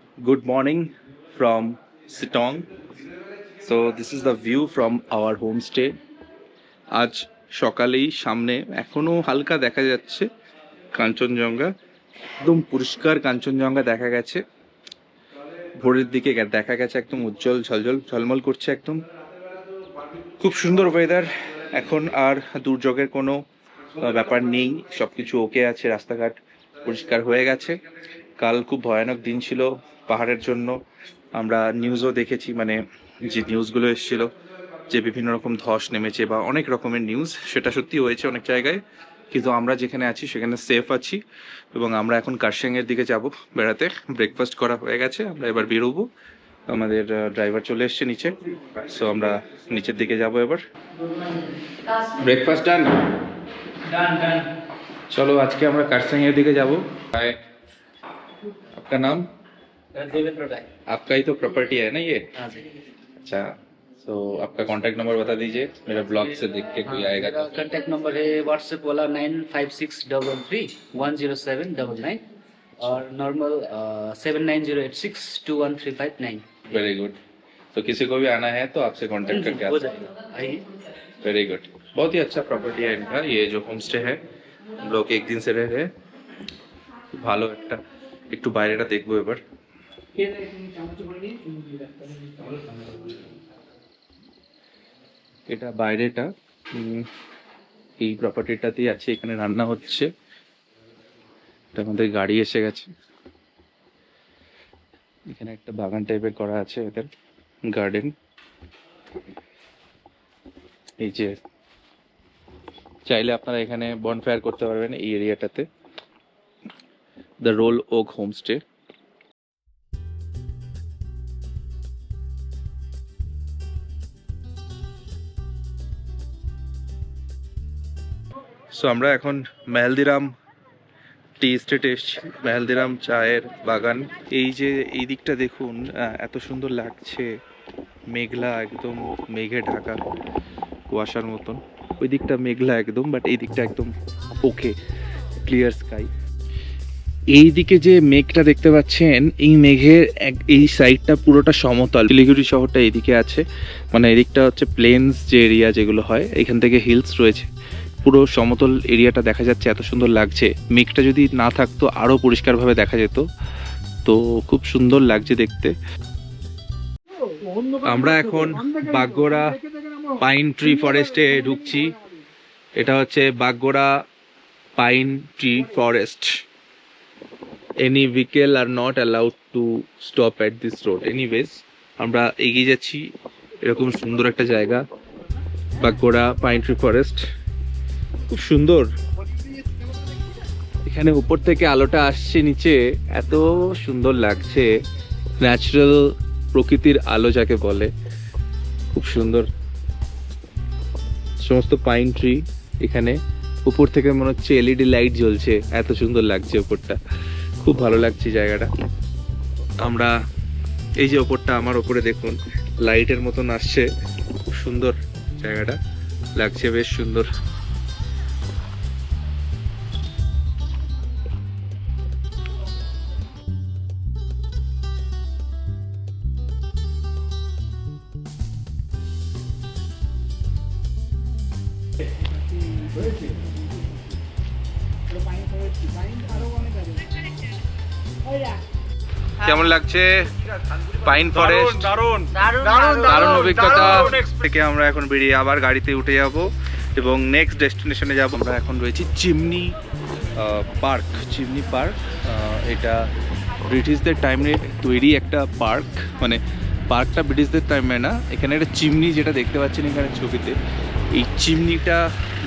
Good morning from Sitong. So, this is the view from our homestay. আজ সকালেই সামনে এখনও হালকা দেখা যাচ্ছে কাঞ্চনজঙ্ঘা। একদম পরিষ্কার কাঞ্চনজঙ্ঘা দেখা গেছে। ভোরের দিকে দেখা গেছে একদম উজ্জ্বল ঝলঝল, ঝলমল করছে একদম। খুব সুন্দর ওয়েদার এখন আর দুর্যোগের কোনো ব্যাপার নেই। সবকিছু ওকে আছে, রাস্তাঘাট পরিষ্কার হয়ে গেছে। কাল খুব ভয়ানক দিন ছিল পাহাড়ের জন্য। আমরা নিউজও দেখেছি মানে যে নিউজগুলো এসেছিল যে বিভিন্ন রকম ধস নেমেছে বা অনেক রকমের নিউজ সেটা সত্যি হয়েছে অনেক জায়গায়। কিন্তু আমরা যেখানে আছি সেখানে সেফ আছি এবং আমরা এখন কার্শিয়াংয়ের দিকে যাব বেড়াতে। ব্রেকফাস্ট করা হয়ে গেছে আমরা এবার বেরোবো। আমাদের ড্রাইভার চলে এসছে নিচে। সো আমরা নিচের দিকে যাব এবার। ব্রেকফাস্ট ডান চলো আজকে আমরা কার্শিয়াংয়ের দিকে যাব। প্রায় आपका नाम देवेंद्र राय आपका ही तो प्रॉपर्टी है ना ये हाँ जी अच्छा तो आपका कांटेक्ट नंबर बता दीजिए मेरा ब्लॉग से देख के कोई आएगा तो कॉन्टैक्ट नंबर है व्हाट्सएप वाला nine five six double three one zero seven double nine और normal seven nine zero eight six two one three five nine very good तो किसी को भी आना है तो आपसे कांटेक्ट करके हो आ जाएगा आइए वेरी गुड बहुत ही अच्छा प्रॉपर्टी है इनका ये जो होम स्टे है हम लोग एक दिन से रह रहे हैं ভালো একটা একটু বাইরেটা দেখব এবার। এটা বাইরেটা এই প্রপার্টিটাতেই আছে, এখানে রান্না হচ্ছে। এটা আমাদের গাড়ি এসে গেছে। এখানে একটা বাগান টাইপের করা আছে এদের গার্ডেন এই যে, চাইলে আপনারা এখানে বনফায়ার করতে পারবেন এই এরিয়াটাতে the Roll Oak homestay so আমরা এখন মেহেলদিরাম টি স্টেটে এসেছি। মেহেলদিরাম চায়ের বাগান। এই যে, এই দিকটা দেখুন এত সুন্দর লাগছে। মেঘলা একদম, মেঘে ঢাকা, কুয়াশার মতন। ওই দিকটা মেঘলা একদম বাট এই দিকটা একদম ওকে ক্লিয়ার স্কাই এই দিকে যে মেঘটা দেখতে পাচ্ছেন, এই মেঘের এক- এই সাইডটা পুরোটা সমতল। শিলিগুড়ি শহরটা এইদিকে আছে। মানে এদিকটা হচ্ছে প্লেনস যে এরিয়া যেগুলো হয়, এখান থেকে হিলস রয়েছে। পুরো সমতল এরিয়াটা দেখা যাচ্ছে, এত সুন্দর লাগছে। মেঘটা যদি না থাকতো, আরও পরিষ্কারভাবে দেখা যেত। তো খুব সুন্দর লাগছে দেখতে। আমরা এখন বাগগোড়া পাইন ট্রি ফরেস্টে ঢুকছি। এটা হচ্ছে Bagora pine tree forest any vehicle are not allowed to stop at this road anyways আমরা এগিয়ে যাচ্ছি এরকম সুন্দর একটা জায়গা, বাগগোড়া পাইন ট্রি ফরেস্ট খুব সুন্দর। এখানে উপর থেকে আলোটা আসছে, নিচে এত সুন্দর লাগছে। ন্যাচারাল প্রকৃতির আলো যাকে বলে। খুব সুন্দর। সমস্ত পাইন ট্রি এখানে। উপর থেকে মনে হচ্ছে এলইডি লাইট জ্বলছে। এত সুন্দর লাগছে উপরটা। খুব ভালো লাগছে জায়গাটা। আমরা এই যে ওপরটা আমার ওপরে দেখুন লাইটের মতন আসছে। খুব সুন্দর জায়গাটা। লাগছে বেশ সুন্দর। কেমন লাগছে? পাইন ফরেস্ট দারুণ দারুণ অভিজ্ঞতা থেকে আমরা এখন বেরিয়ে আবার গাড়িতে উঠে যাব এবং নেক্সট ডেস্টিনেশনে যাব। আমরা এখন রয়েছি চিমনি পার্ক চিমনি পার্ক এটা ব্রিটিশদের টাইমে তৈরি একটা পার্ক মানে পার্কটা ব্রিটিশদের টাইমে না এখানে একটা চিমনি যেটা দেখতে পাচ্ছেন এখানে ছবিতে। এই চিমনিটা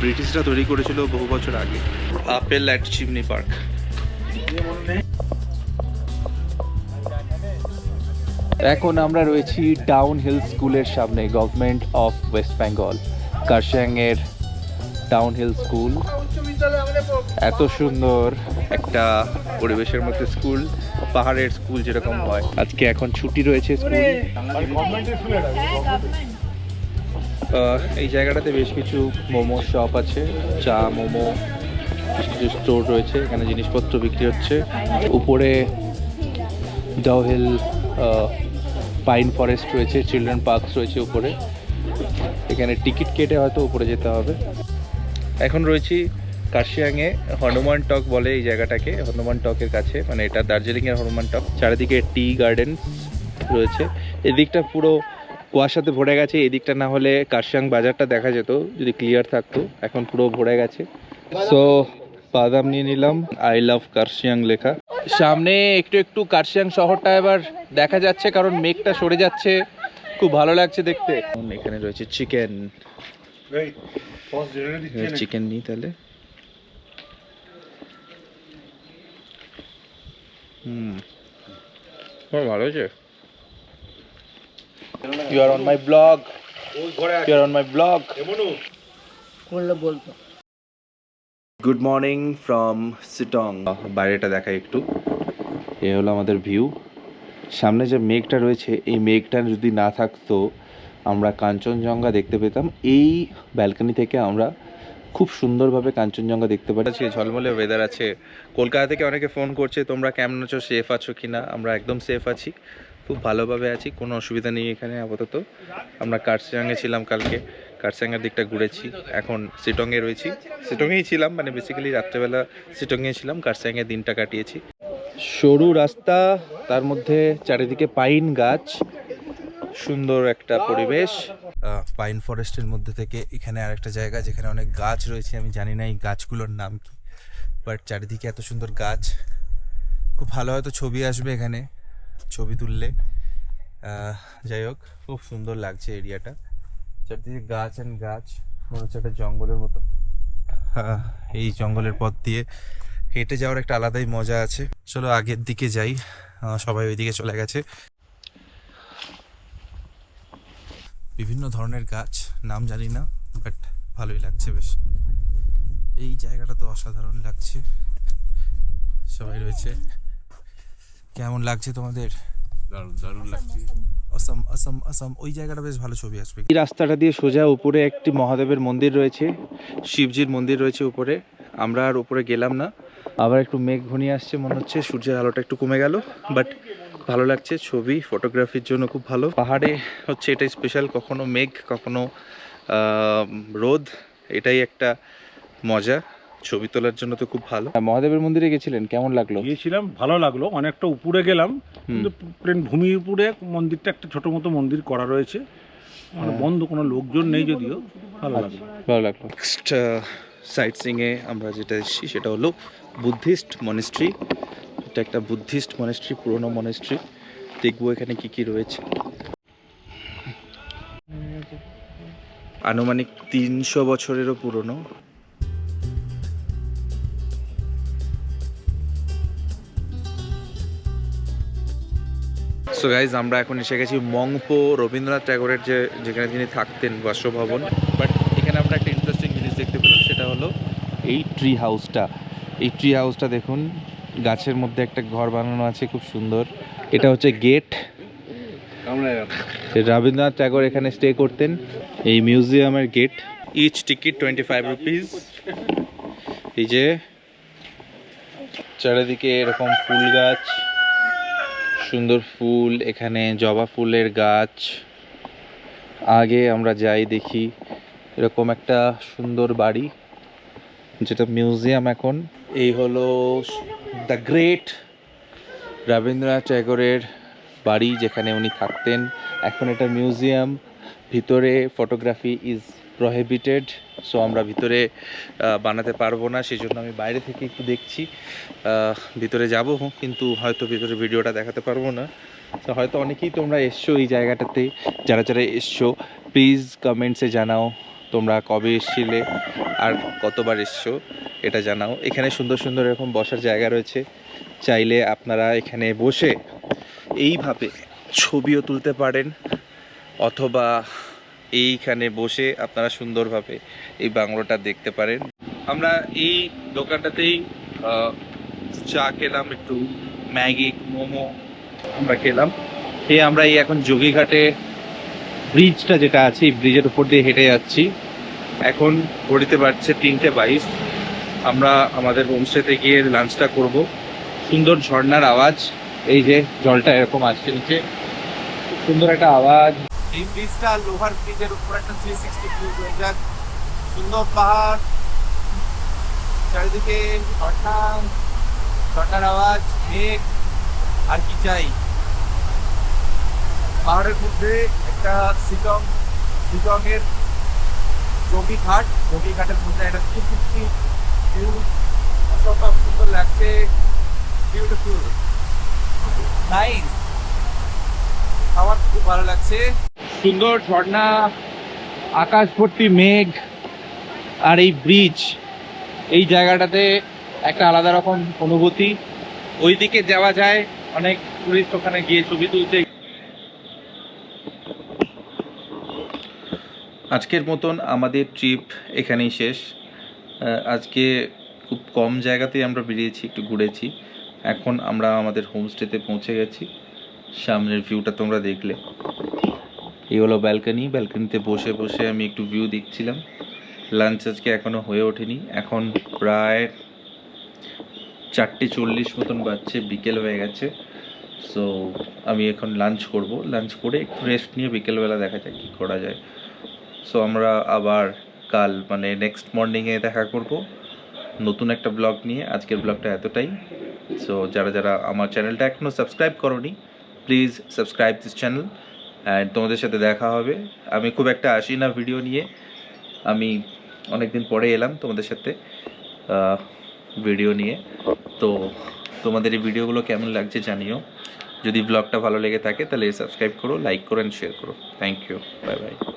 ব্রিটিশরা তৈরি করেছিল বহু বছর আগে আপেল অ্যাট চিমনি পার্ক এখন আমরা রয়েছি ডাউন হিল স্কুলের সামনে গভর্নমেন্ট অফ ওয়েস্ট বেঙ্গল কার্শিয়াংয়ের ডাউন হিল স্কুল এত সুন্দর একটা পরিবেশের মধ্যে স্কুল পাহাড়ের স্কুল যেরকম হয়। আজকে এখন ছুটি রয়েছে স্কুল এই জায়গাটাতে বেশ কিছু মোমো শপ আছে। চা, মোমো, কিছু স্টোর রয়েছে। এখানে জিনিসপত্র বিক্রি হচ্ছে। উপরে ডাউহিল পাইন ফরেস্ট রয়েছে, চিলড্রেন পার্কস রয়েছে উপরে। এখানে টিকিট কেটে হয়তো উপরে যেতে হবে। এখন রয়েছি কার্শিয়াংয়ে, হনুমান টক বলে এই জায়গাটাকে, হনুমান টকের কাছে মানে এটা দার্জিলিংয়ের হনুমান টক। চারিদিকে টি গার্ডেন রয়েছে। এদিকটা পুরো কুয়াশাতে ভরে গেছে, এদিকটা না হলে কার্শিয়াং বাজারটা দেখা যেত, যদি ক্লিয়ার থাকতো। এখন পুরো ভরে গেছে। সো বাদাম নিয়ে নিলাম। আই লাভ কার্শিয়াং লেখা। সামনে একটু একটু কার্শিয়াং শহরটা এবার দেখা যাচ্ছে কারণ মেঘটা সরে যাচ্ছে। খুব ভালো লাগছে দেখতে। এখানে রয়েছে চিকেন চিকেন নিই তাহলে। হুম। খুব ভালো হয়েছে। You are on my blog you are on my blog করলে বলতো। গুড মর্নিং ফ্রম সিটং বাইরেটা দেখা একটু। এ হলো আমাদের ভিউ সামনে যে মেঘটা রয়েছে এই মেঘটা যদি না থাকতো আমরা কাঞ্চনজঙ্ঘা দেখতে পেতাম। এই ব্যালকনি থেকে আমরা খুব সুন্দরভাবে কাঞ্চনজঙ্ঘা দেখতে পাচ্ছি। ঝলমলে ওয়েদার আছে। কলকাতা থেকে অনেকে ফোন করছে তোমরা কেমন আছো? সেফ আছো কি না আমরা একদম সেফ আছি। খুব ভালোভাবে আছি কোনো অসুবিধা নেই এখানে আপাতত। আমরা কার্সিয়াংয়ে ছিলাম কালকে। কার্সিয়াংয়ের দিকটা ঘুরেছি, এখন সিটংয়ে রয়েছি। সিটংয়েই ছিলাম মানে বেসিক্যালি রাত্রেবেলা সিটংয়ে ছিলাম কার্সিয়াংয়ে দিনটা কাটিয়েছি। সরু রাস্তা, তার মধ্যে চারিদিকে পাইন গাছ, সুন্দর একটা পরিবেশ। পাইন ফরেস্টের মধ্যে থেকে এখানে আরেকটা জায়গা, যেখানে অনেক গাছ রয়েছে, আমি জানি না এই গাছগুলোর নাম কি বাট চারিদিকে এত সুন্দর গাছ, খুব ভালো হয়তো ছবি আসবে এখানে, ছবি তুললে। যাই হোক, খুব সুন্দর লাগছে এরিয়াটা। চারদিকে গাছ অ্যান্ড গাছ মনে হচ্ছে একটা জঙ্গলের মতো। আহ, এই জঙ্গলের পথ দিয়ে হেঁটে যাওয়ার একটা আলাদাই মজা আছে। চলো আগের দিকে যাই সবাই ওইদিকে চলে গেছে। বিভিন্ন ধরনের গাছ নাম জানি না বাট ভালোই লাগছে বেশ। এই জায়গাটা তো অসাধারণ লাগছে। সবাই রয়েছে। কেমন লাগছে তোমাদের? দারুণ দারুণ লাগছে। অসম অসম অসম, ওই জায়গাটা বেশ ভালো ছবি আসবে। এই রাস্তাটা দিয়ে সোজা উপরে একটি মহাদেবের মন্দির রয়েছে, শিবজির মন্দির রয়েছে উপরে। আমরা আর উপরে গেলাম না। আবার একটু মেঘ ঘনিয়ে আসছে, মনে হচ্ছে সূর্যের আলোটা একটু কমে গেল বাট ভালো লাগছে। ছবি ফটোগ্রাফির জন্য খুব ভালো। পাহাড়ে হচ্ছে এটাই স্পেশাল কখনো মেঘ, কখনো রোদ, এটাই একটা মজা। ছবি তোলার জন্য তো খুব ভালো। মহাদেবের মন্দিরে গেছিলেন কেমন লাগল? গিয়েছিলাম ভালো লাগল অনেকটা উপরে গেলাম। কিন্তু প্লেন ভূমির উপরে মন্দিরটা একটা ছোট মতো মন্দির করা রয়েছে। মানে হ্যাঁ। বন্ধ কোনো লোকজন নেই যদিও ভালো লাগল। ভালো লাগল। নেক্সট সাইট সিংয়ে আমরা যেটা এসেছি সেটা হলো বুদ্ধিস্ট মনেস্ট্রি এটা একটা বুদ্ধিস্ট মনেস্ট্রি পুরনো মনেস্ট্রি দেখব এখানে কি কি রয়েছে। আনুমানিক তিনশো বছরেরও পুরনো। সো গাইজ আমরা এখন এসে গেছি মংপো রবীন্দ্রনাথ ট্যাগোরের যে, যেখানে তিনি থাকতেন, বাসভবন। বাট এখানে আমরা একটা ইন্টারেস্টিং জিনিস দেখতে পেলাম, সেটা হলো এই ট্রি হাউসটা এই ট্রি হাউসটা দেখুন, গাছের মধ্যে একটা ঘর বানানো আছে, খুব সুন্দর। এটা হচ্ছে গেট রবীন্দ্রনাথ ট্যাগোর এখানে স্টে করতেন, এই মিউজিয়ামের gate each ticket twenty five rupees এই যে, চারিদিকে এরকম ফুল গাছ। সুন্দর ফুল, এখানে জবা ফুলের গাছ। আগে আমরা যাই দেখি, এরকম একটা সুন্দর বাড়ি, যেটা মিউজিয়াম এখন। এই হলো দ্য গ্রেট রবীন্দ্রনাথ ট্যাগোরের বাড়ি, যেখানে উনি থাকতেন। এখন এটা মিউজিয়াম, ভিতরে ফটোগ্রাফি ইজ প্রহেবিটেড সো আমরা ভিতরে বানাতে পারব না সেই জন্য আমি বাইরে থেকে একটু দেখছি। ভিতরে যাব, কিন্তু হয়তো ভিতরে ভিডিওটা দেখাতে পারব না। তো হয়তো অনেকেই তোমরা এসছো এই জায়গাটাতে, যারা যারা এসছো প্লিজ কমেন্টসে জানাও, তোমরা কবে এসছিলে আর কতবার এসছো, এটা জানাও। এখানে সুন্দর সুন্দর এরকম বসার জায়গা রয়েছে, চাইলে আপনারা এখানে বসে এইভাবে ছবিও তুলতে পারেন, অথবা এইখানে বসে আপনারা সুন্দরভাবে এই বাংলোটা দেখতে পারেন। আমরা এই দোকানটাতেই চা খেলাম, একটু ম্যাগি মোমো আমরা খেলাম। খেয়ে আমরা এই এখন যোগীঘাটে ব্রিজটা যেটা আছে, এই ব্রিজের উপর দিয়ে হেঁটে যাচ্ছি। এখন ঘড়িতে বাড়ছে তিনটে বাইশ। আমরা আমাদের হোমস্টেতে গিয়ে লাঞ্চটা করব। সুন্দর ঝর্ণার আওয়াজ। এই যে জলটা এরকম আসছে নিচে। সুন্দর একটা আওয়াজ। এই ব্রিজটা লোহার ব্রিজের উপর একটা থ্রি সিক্সটি ভিউ হয়ে যাক। সুন্দর পাহাড়। চারিদিকে ঝর্ণা, ঝর্ণার আওয়াজ, মেঘ, আর কি চাই? পাহাড়ের মধ্যে একটা সিটং এর জমি ঘাট। জমি ঘাটের মধ্যে একটা থ্রি সিক্সটি ভিউ অসম্ভব সুন্দর লাগছে। বিউটিফুল নাইস আমার খুব ভালো লাগছে। সুন্দর ঝর্ণা আকাশ ভর্তি মেঘ আর এই ব্রিজ, এই জায়গাটাতে একটা আলাদা রকম অনুভূতি। ওইদিকে যাওয়া যায়, অনেক টুরিস্ট ওখানে গিয়ে ছবি তুলতে। আজকের মতন আমাদের ট্রিপ এখানেই শেষ। আজকে খুব কম জায়গাতেই আমরা বেরিয়েছি, একটু ঘুরেছি। এখন আমরা আমাদের হোমস্টেতে পৌঁছে গেছি। সামনের ভিউটা তোমরা দেখলে। এই হলো ব্যালকনি ব্যালকনিতে বসে বসে আমি একটু ভিউ দেখছিলাম। লাঞ্চ আজকে এখনও হয়ে ওঠেনি। এখন প্রায় চারটে চল্লিশ মতন বাজছে, বিকেল হয়ে গেছে। সো আমি এখন লাঞ্চ করব। লাঞ্চ করে একটু রেস্ট নিয়ে বিকেলবেলা দেখা যাক কী করা যায়। সো আমরা আবার কাল মানে নেক্সট মর্নিংয়ে দেখা করব। নতুন একটা ব্লগ নিয়ে। আজকের ব্লগটা এতটাই। সো যারা যারা আমার চ্যানেলটা এখনও সাবস্ক্রাইব করনি please subscribe this channel and তোমাদের সাথে দেখা হবে। আমি খুব একটা আসি না ভিডিও নিয়ে। আমি অনেক দিন পরে এলাম তোমাদের সাথে ভিডিও নিয়ে। তো তোমাদের এই ভিডিওগুলো কেমন লাগছে জানিও। যদি ব্লগটা ভালো লেগে থাকে তাহলে সাবস্ক্রাইব করো লাইক করো অ্যান্ড শেয়ার করো। Thank you bye bye